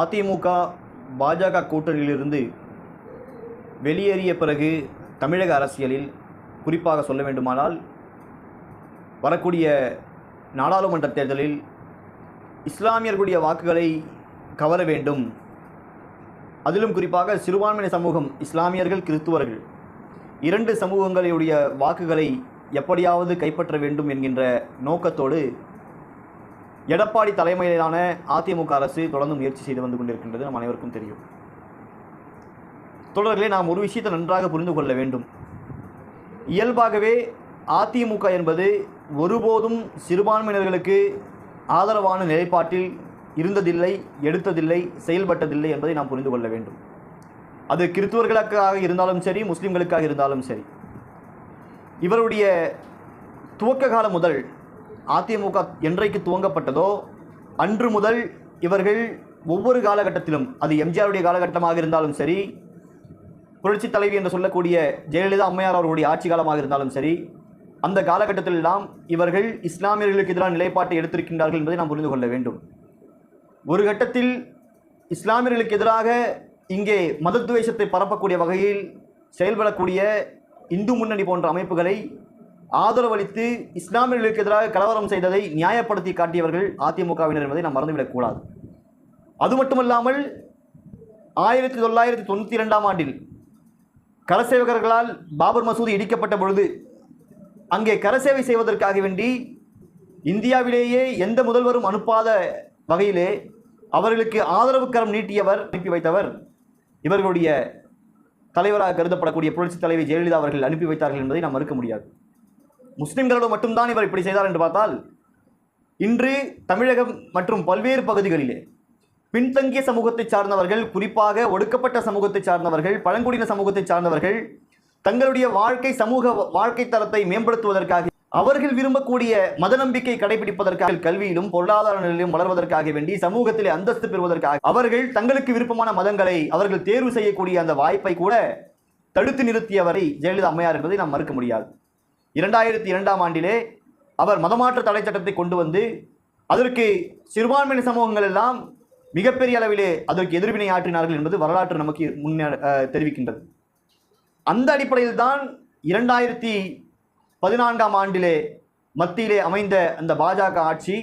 அதிமுக பாஜக கூட்டணியிலிருந்து வெளியேறிய பிறகு தமிழக அரசியலில் குறிப்பாக சொல்ல வேண்டுமானால் வரக்கூடிய நாடாளுமன்ற தேர்தலில் இஸ்லாமியர்களுடைய வாக்குகளை கவர வேண்டும். அதிலும் குறிப்பாக சிறுபான்மையின சமூகம் இஸ்லாமியர்கள் கிறிஸ்துவர்கள் இரண்டு சமூகங்களுடைய வாக்குகளை எப்படியாவது கைப்பற்ற வேண்டும் என்கின்ற நோக்கத்தோடு எடப்பாடி தலைமையிலான அதிமுக அரசு தொடர்ந்து முயற்சி செய்து வந்து கொண்டிருக்கின்றது நம் அனைவருக்கும் தெரியும். தொடர்களே நாம் ஒரு விஷயத்தை நன்றாக புரிந்து கொள்ள வேண்டும். இயல்பாகவே அதிமுக என்பது ஒருபோதும் சிறுபான்மையினர்களுக்கு ஆதரவான நிலைப்பாட்டில் இருந்ததில்லை எடுத்ததில்லை செயல்பட்டதில்லை என்பதை நாம் புரிந்து கொள்ள வேண்டும். அது கிறிஸ்துவர்களுக்காக இருந்தாலும் சரி முஸ்லிம்களுக்காக இருந்தாலும் சரி. இவருடைய துவக்க காலம் முதல் அதிமுக என்றைக்கு துவங்கப்பட்டதோ அன்று முதல் இவர்கள் ஒவ்வொரு காலகட்டத்திலும் அது எம்ஜிஆருடைய காலகட்டமாக இருந்தாலும் சரி புரட்சி தலைவி என்று சொல்லக்கூடிய ஜெயலலிதா அம்மையார் அவர்களுடைய ஆட்சி காலமாக இருந்தாலும் சரி அந்த காலகட்டத்திலெல்லாம் இவர்கள் இஸ்லாமியர்களுக்கு எதிரான நிலைப்பாட்டை எடுத்திருக்கின்றார்கள் என்பதை நாம் புரிந்து கொள்ள வேண்டும். ஒரு கட்டத்தில் இஸ்லாமியர்களுக்கு எதிராக இங்கே மதத்துவேஷத்தை பரப்பக்கூடிய வகையில் செயல்படக்கூடிய இந்து முன்னணி போன்ற அமைப்புகளை ஆதரவளித்து இஸ்லாமியர்களுக்கு எதிராக கலவரம் செய்ததை நியாயப்படுத்தி காட்டியவர்கள் அதிமுகவினர் என்பதை நாம் மறந்துவிடக்கூடாது அது மட்டுமல்லாமல் ஆயிரத்தி தொள்ளாயிரத்தி தொண்ணூற்றி ரெண்டாம் ஆண்டில் கரசேவகர்களால் பாபர் மசூதி இடிக்கப்பட்ட பொழுது அங்கே கரசேவை செய்வதற்காக வேண்டி இந்தியாவிலேயே எந்த முதல்வரும் அனுப்பாத வகையிலே அவர்களுக்கு ஆதரவு கரம் நீட்டியவர் அனுப்பி வைத்தவர் இவர்களுடைய தலைவராக கருதப்படக்கூடிய புரட்சித் தலைவி ஜெயலலிதா அவர்கள் அனுப்பி வைத்தார்கள் என்பதை நாம் மறுக்க முடியாது. முஸ்லிம்களோடு மட்டும்தான் இவர் இப்படி செய்தார் என்று பார்த்தால் இன்று தமிழகம் மற்றும் பல்வேறு பகுதிகளிலே பின்தங்கிய சமூகத்தை சார்ந்தவர்கள் குறிப்பாக ஒடுக்கப்பட்ட சமூகத்தை சார்ந்தவர்கள் பழங்குடியின சமூகத்தை சார்ந்தவர்கள் தங்களுடைய வாழ்க்கை சமூக வாழ்க்கை தரத்தை மேம்படுத்துவதற்காக அவர்கள் விரும்பக்கூடிய மத நம்பிக்கை கடைபிடிப்பதற்காக கல்வியிலும் பொருளாதார நிலையிலும் வளர்வதற்காக வேண்டி சமூகத்திலே அந்தஸ்து பெறுவதற்காக அவர்கள் தங்களுக்கு விருப்பமான மதங்களை அவர்கள் தேர்வு செய்யக்கூடிய அந்த வாய்ப்பை கூட தடுத்து நிறுத்தியவரை ஜெயலலிதா அம்மையார் என்பதை நாம் மறுக்க முடியாது. இரண்டாயிரத்தி இரண்டாம் ஆண்டிலே அவர் மதமாற்ற தடை சட்டத்தை கொண்டு வந்து அதற்கு சிறுபான்மையின சமூகங்கள் எல்லாம் மிகப்பெரிய அளவிலே அதற்கு எதிர்வினை ஆற்றினார்கள் என்பது வரலாற்று நமக்கு முன்னே தெரிவிக்கின்றது. அந்த அடிப்படையில் தான் இரண்டாயிரத்தி பதினான்காம் ஆண்டிலே மத்தியிலே அமைந்த அந்த பாஜக ஆட்சி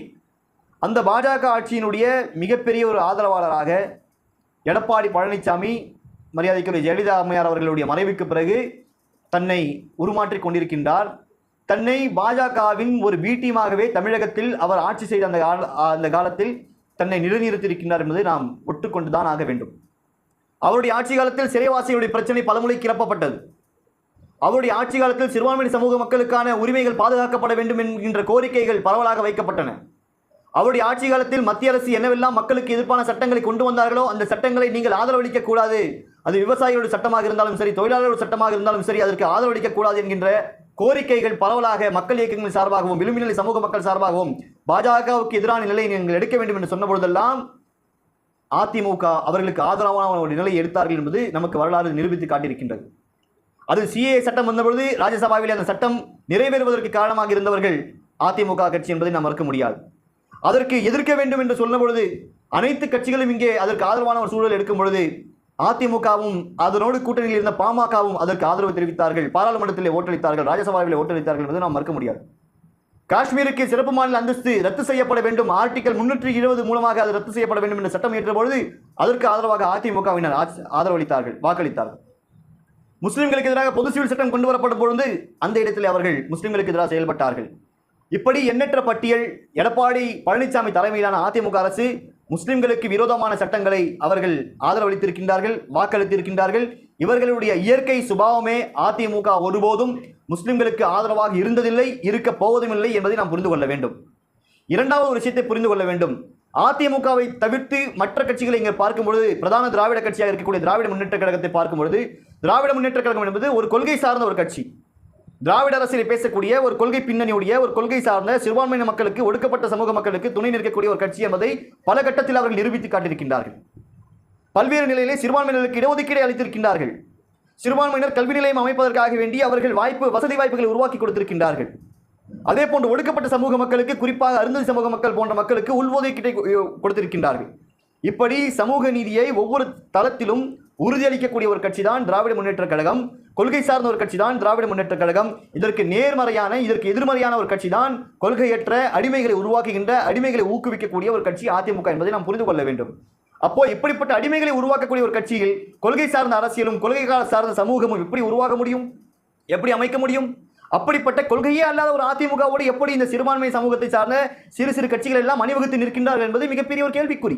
அந்த பாஜக ஆட்சியினுடைய மிகப்பெரிய ஒரு ஆதரவாளராக எடப்பாடி பழனிசாமி மரியாதைக்குரிய ஜெயலலிதா அம்மையார் அவர்களுடைய மறைவுக்கு பிறகு தன்னை உருமாற்றிக் கொண்டிருக்கின்றார். தன்னை பாஜகவின் ஒரு வீட்டியமாகவே தமிழகத்தில் அவர் ஆட்சி செய்த அந்த கால அந்த காலத்தில் தன்னை நிலைநிறுத்தியிருக்கின்றார் என்பதை நாம் ஒட்டுக்கொண்டுதான் ஆக வேண்டும். அவருடைய ஆட்சி காலத்தில் சிறைவாசிகளுடைய பிரச்சனை பலமுறை கிளப்பப்பட்டது. அவருடைய ஆட்சி காலத்தில் சிறுபான்மை சமூக மக்களுக்கான உரிமைகள் பாதுகாக்கப்பட வேண்டும் என்கின்ற கோரிக்கைகள் பரவலாக வைக்கப்பட்டன. அவருடைய ஆட்சி காலத்தில் மத்திய அரசு என்னவெல்லாம் மக்களுக்கு எதிர்ப்பான சட்டங்களை கொண்டு வந்தார்களோ அந்த சட்டங்களை நீங்கள் ஆதரவளிக்க கூடாது அது விவசாயிகளுடைய சட்டமாக இருந்தாலும் சரி தொழிலாளர்கள் சட்டமாக இருந்தாலும் சரி அதற்கு ஆதரவளிக்க கூடாது என்கின்ற கோரிக்கைகள் பரவலாக மக்கள் இயக்கங்கள் சார்பாகவும் விளிம்புநிலை சமூக மக்கள் சார்பாகவும் பாஜகவுக்கு எதிரான நிலையை நீங்கள் எடுக்க வேண்டும் என்று சொன்ன பொழுதெல்லாம் அதிமுக அவர்களுக்கு ஆதரவான ஒரு நிலையை எடுத்தார்கள் என்பது நமக்கு வரலாறு நிரூபித்து காட்டியிருக்கின்றது. அது சிஏ சட்டம் வந்தபொழுது ராஜ்யசபாவில் அந்த சட்டம் நிறைவேறுவதற்கு காரணமாக இருந்தவர்கள் அதிமுக கட்சி என்பதை நாம் மறுக்க முடியாது. அதற்கு எதிர்க்க வேண்டும் என்று சொன்ன பொழுது அனைத்து கட்சிகளும் இங்கே அதற்கு ஆதரவான ஒரு சூழல் எடுக்கும் பொழுது அதிமுகவும் அதனோடு கூட்டணியில் இருந்த பாமகவும் அதற்கு ஆதரவு தெரிவித்தார்கள். பாராளுமன்றத்தில் ஓட்டளித்தார்கள். ராஜ்யசபாவில் ஓட்டளித்தார்கள் என்பதை நாம் மறுக்க முடியாது. காஷ்மீருக்கு சிறப்பு மாநில அந்தஸ்து ரத்து செய்யப்பட வேண்டும். ஆர்டிகல் முன்னூற்றி இருபது மூலமாக அது ரத்து செய்யப்பட வேண்டும் என்ற சட்டம் ஏற்றபொழுது அதற்கு ஆதரவாக அதிமுகவினர் ஆதரவளித்தார்கள் வாக்களித்தார்கள். முஸ்லிம்களுக்கு எதிராக பொது சிவில் சட்டம் கொண்டு வரப்படும் பொழுது அந்த இடத்தில் அவர்கள் முஸ்லிம்களுக்கு எதிராக செயல்பட்டார்கள். இப்படி எண்ணற்ற பட்டியல் எடப்பாடி பழனிசாமி தலைமையிலான அதிமுக அரசு முஸ்லிம்களுக்கு விரோதமான சட்டங்களை அவர்கள் ஆதரவளித்திருக்கின்றார்கள் வாக்களித்திருக்கின்றார்கள். இவர்களுடைய இயற்கை சுபாவமே அதிமுக ஒருபோதும் முஸ்லிம்களுக்கு ஆதரவாக இருந்ததில்லை இருக்க போவதும் இல்லை என்பதை நாம் புரிந்து கொள்ள வேண்டும். இரண்டாவது ஒரு விஷயத்தை புரிந்து கொள்ள வேண்டும். அதிமுகவை தவிர்த்து மற்ற கட்சிகளை இங்கே பார்க்கும் பொழுது பிரதான திராவிட கட்சியாக இருக்கக்கூடிய திராவிட முன்னேற்ற கழகத்தை பார்க்கும் பொழுது திராவிட முன்னேற்ற கழகம் என்பது ஒரு கொள்கை சார்ந்த ஒரு கட்சி. திராவிட அரசியல் பேசக்கூடிய ஒரு கொள்கை பின்னணியுடைய ஒரு கொள்கை சார்ந்த சிறுபான்மையின மக்களுக்கு ஒடுக்கப்பட்ட சமூக மக்களுக்கு துணை நிற்கக்கூடிய ஒரு கட்சி என்பதை பல கட்டத்தில் அவர்கள் நிரூபித்து காட்டியிருக்கின்றார்கள். பல்வேறு நிலையிலே சிறுபான்மையினருக்கு இடஒதுக்கீடு அளித்திருக்கின்றார்கள். சிறுபான்மையினர் கல்வி நிலையம் அமைப்பதற்காக வேண்டி அவர்கள் வாய்ப்பு வசதி வாய்ப்புகளை உருவாக்கி கொடுத்திருக்கின்றார்கள். அதே போன்று ஒடுக்கப்பட்ட சமூக மக்களுக்கு குறிப்பாக அருந்ததி சமூக மக்கள் போன்ற மக்களுக்கு உள்ஒதுக்கீட்டை கொடுத்திருக்கின்றார்கள். இப்படி சமூக நீதியை ஒவ்வொரு தளத்திலும் உறுதியளிக்கக்கூடிய ஒரு கட்சி தான் திராவிட முன்னேற்ற கழகம். கொள்கை சார்ந்த ஒரு கட்சி தான் திராவிட முன்னேற்ற கழகம். இதற்கு நேர்மறையான இதற்கு எதிர்மறையான ஒரு கட்சி தான் கொள்கையற்ற அடிமைகளை உருவாக்குகின்ற அடிமைகளை ஊக்குவிக்கக்கூடிய ஒரு கட்சி அதிமுக என்பதை நாம் புரிந்து கொள்ள வேண்டும். அப்போ இப்படிப்பட்ட அடிமைகளை உருவாக்கக்கூடிய ஒரு கட்சியில் கொள்கை சார்ந்த அரசியலும் கொள்கை சார்ந்த சமூகமும் எப்படி உருவாக முடியும்? எப்படி அமைக்க முடியும்? அப்படிப்பட்ட கொள்கையே அல்லாத ஒரு அதிமுகவோடு எப்படி இந்த சிறுபான்மை சமூகத்தை சார்ந்த சிறு சிறு கட்சிகள் எல்லாம் அணிவகுத்து நிற்கின்றார்கள் என்பது மிகப்பெரிய ஒரு கேள்விக்குறி.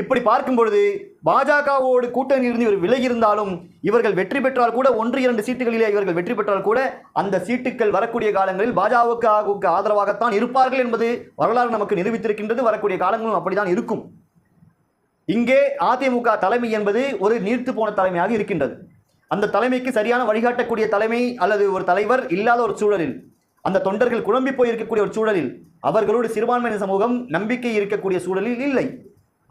இப்படி பார்க்கும் பொழுது பாஜகவோடு கூட்டணி இருந்து இவர் விலகி இருந்தாலும் இவர்கள் வெற்றி பெற்றால் கூட ஒன்று இரண்டு சீட்டுகளிலே இவர்கள் வெற்றி பெற்றால் கூட அந்த சீட்டுகள் வரக்கூடிய காலங்களில் பாஜகவுக்கு ஆதரவாகத்தான் இருப்பார்கள் என்பது வரலாறு நமக்கு நிரூபித்திருக்கின்றது. வரக்கூடிய காலங்களும் அப்படித்தான் இருக்கும். இங்கே அதிமுக தலைமை என்பது ஒரு நீர்த்து போன தலைமையாக இருக்கின்றது. அந்த தலைமைக்கு சரியான வழிகாட்டக்கூடிய தலைமை அல்லது ஒரு தலைவர் இல்லாத ஒரு சூழலில் அந்த தொண்டர்கள் குழம்பி போய் இருக்கக்கூடிய ஒரு சூழலில் அவர்களோடு சிறுபான்மையின சமூகம் நம்பிக்கை இருக்கக்கூடிய சூழலில் இல்லை.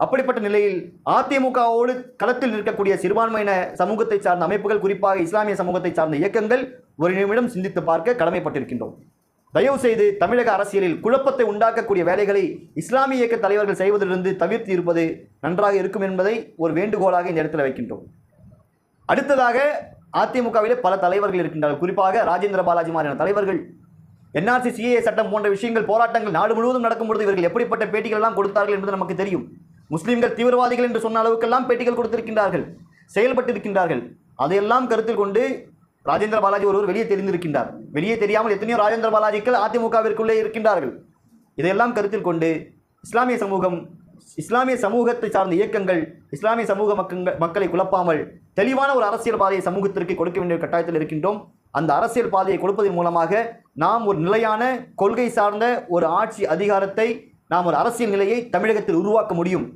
அப்படிப்பட்ட நிலையில் அதிமுகவோடு களத்தில் நிற்கக்கூடிய சிறுபான்மையின சமூகத்தை சார்ந்த அமைப்புகள் குறிப்பாக இஸ்லாமிய சமூகத்தை சார்ந்த இயக்கங்கள் ஒரு நிமிடம் சிந்தித்து பார்க்க கடமைப்பட்டிருக்கின்றோம். தயவு செய்து தமிழக அரசியலில் குழப்பத்தை உண்டாக்கக்கூடிய வேலைகளை இஸ்லாமிய இயக்க தலைவர்கள் செய்வதிலிருந்து தவிர்த்து இருப்பது நன்றாக இருக்கும் என்பதை ஒரு வேண்டுகோளாக இந்த இடத்துல வைக்கின்றோம். அடுத்ததாக அதிமுகவிலே பல தலைவர்கள் இருக்கின்றனர் குறிப்பாக ராஜேந்திர பாலாஜி மாதிரியான தலைவர்கள் என்ஆர்சி சிஏஏ சட்டம் போன்ற விஷயங்கள் போராட்டங்கள் நாடு முழுவதும் நடக்கும் பொழுது இவர்கள் எப்படிப்பட்ட பேட்டிகள் எல்லாம் கொடுத்தார்கள் என்பது நமக்கு தெரியும். முஸ்லீம்கள் தீவிரவாதிகள் என்று சொன்ன அளவுக்கெல்லாம் பேட்டிகள் கொடுத்திருக்கின்றார்கள் செயல்பட்டிருக்கின்றார்கள். அதையெல்லாம் கருத்தில் கொண்டு ராஜேந்திர பாலாஜி ஒருவர் வெளியே தெரிந்திருக்கின்றார். வெளியே தெரியாமல் எத்தனையோ ராஜேந்திர பாலாஜிக்கள் அதிமுகவிற்குள்ளே இருக்கின்றார்கள். இதையெல்லாம் கருத்தில் கொண்டு இஸ்லாமிய சமூகம் இஸ்லாமிய சமூகத்தை சார்ந்த இயக்கங்கள் இஸ்லாமிய சமூக மக்கள் மக்களை குழப்பாமல் தெளிவான ஒரு அரசியல் பாதையை சமூகத்திற்கு கொடுக்க வேண்டிய கட்டாயத்தில் இருக்கின்றோம். அந்த அரசியல் பாதையை கொடுப்பதன் மூலமாக நாம் ஒரு நிலையான கொள்கை சார்ந்த ஒரு ஆட்சி அதிகாரத்தை நாம் ஒரு அரசியல் நிலையை தமிழகத்தில் உருவாக்க முடியும்.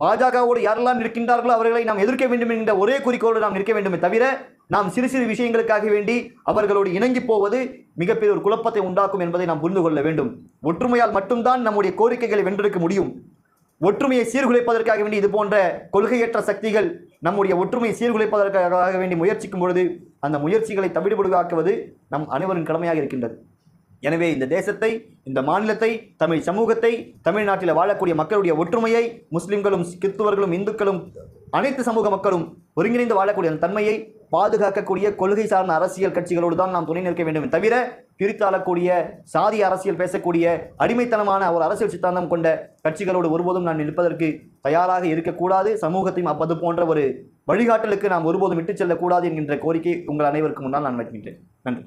பாஜகவோடு யாரெல்லாம் இருக்கின்றார்களோ அவர்களை நாம் எதிர்க்க வேண்டும் என்கிற ஒரே குறிக்கோடு நாம் இருக்க வேண்டுமே தவிர நாம் சிறு சிறு விஷயங்களுக்காக வேண்டி அவர்களோடு இணங்கி போவது மிகப்பெரிய ஒரு குழப்பத்தை உண்டாக்கும் என்பதை நாம் புரிந்து கொள்ள வேண்டும். ஒற்றுமையால் மட்டும்தான் நம்முடைய கோரிக்கைகளை வென்றெடுக்க முடியும். ஒற்றுமையை சீர்குலைப்பதற்காக வேண்டி இது போன்ற கொள்கையற்ற சக்திகள் நம்முடைய ஒற்றுமையை சீர்குலைப்பதற்காக வேண்டி முயற்சிக்கும் பொழுது அந்த முயற்சிகளை தவிடுபடுகாக்குவது நம் அனைவரின் கடமையாக இருக்கின்றது. எனவே இந்த தேசத்தை இந்த மாநிலத்தை தமிழ் சமூகத்தை தமிழ்நாட்டில் வாழக்கூடிய மக்களுடைய ஒற்றுமையை முஸ்லிம்களும் கிறிஸ்துவர்களும் இந்துக்களும் அனைத்து சமூக மக்களும் ஒருங்கிணைந்து வாழக்கூடிய அந்த தன்மையை பாதுகாக்கக்கூடிய கொள்கை சார்ந்த அரசியல் கட்சிகளோடு தான் நாம் துணை நிற்க வேண்டும் தவிர பிரித்தாளக்கூடிய சாதி அரசியல் பேசக்கூடிய அடிமைத்தனமான ஒரு அரசியல் சித்தாந்தம் கொண்ட கட்சிகளோடு ஒருபோதும் நான் நிற்பதற்கு தயாராக இருக்கக்கூடாது. சமூகத்தையும் அப்பது போன்ற ஒரு வழிகாட்டலுக்கு நாம் ஒருபோதும் விட்டுச் செல்லக்கூடாது என்கின்ற கோரிக்கை உங்கள் அனைவருக்கும் முன்னால் நான் வைக்கின்றேன். நன்றி.